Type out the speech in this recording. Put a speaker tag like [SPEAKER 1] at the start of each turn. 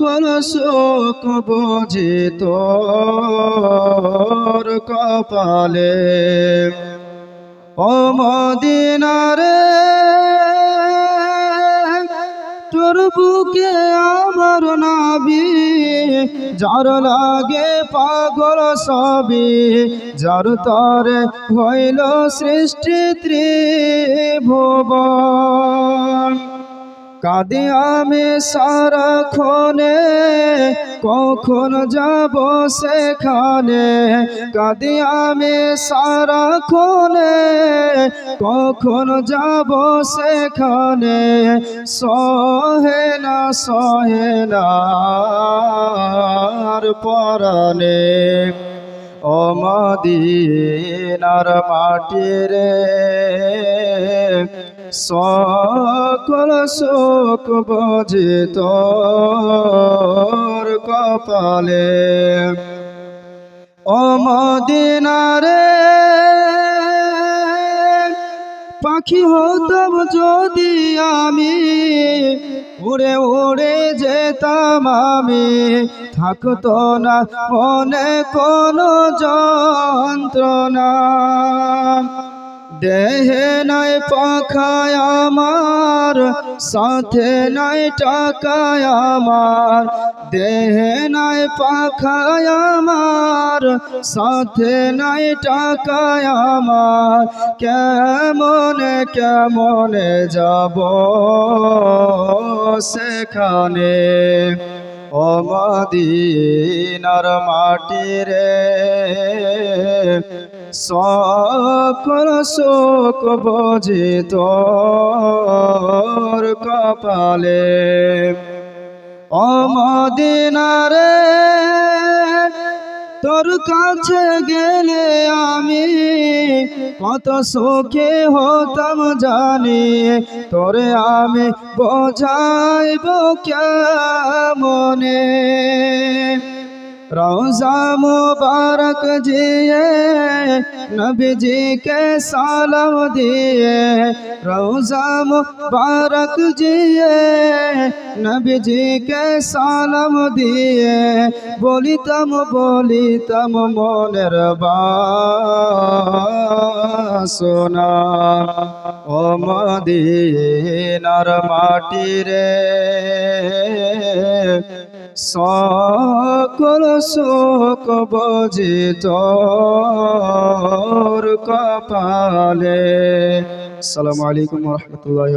[SPEAKER 1] সকল শোক বোঝে তোর কপালে। ও মদিনারে তোর বুকে আমার নাবি, যার লাগে পাগল সবি, যার তরে হইল সৃষ্টি ত্রিভুবন। কাঁদে আমি সারাক্ষণে, কখন যাব সেখানে? কাঁদে আমি সারাক্ষণে, কখন যাব সেখানে? সহে না সহে না, আর পরানে ও মদিনার মাটিরে সকল শোক বোঝে তোর কপালে। ও মদিনারে, পাখি হতাম যদি আমি, উড়ে উড়ে যেতাম আমি। থাকতো না মনে কোনো যন্ত্রণা। দেহে নাই পাখায় আমার, সাথে নাই টাকায় আমার। দেহে নাই পাখায় আমার, সাথে নাই টাকায় আমার। কেমনে কেমনে যাব সেখানে? ও মদিনার মাটিরে সকল শোক বোঝে তোর কপালে। ও মদিনারে তোর কাছে গেলে আমি কত সুখে হতাম জানি তোরে আমি বোঝাইব কেমনে? রোজা মুবারক জিয়ে নবীজি কে সালাম দিয়ে রোজা মুবারক জিয়ে নবীজি কে সালাম দিয়ে বলিতাম বলিতাম মনের বাসনা ও মদিনার মাটিরে সকল শোক বজে তোর কপালে। আসসালামু আলাইকুম রহমতুল্লাহ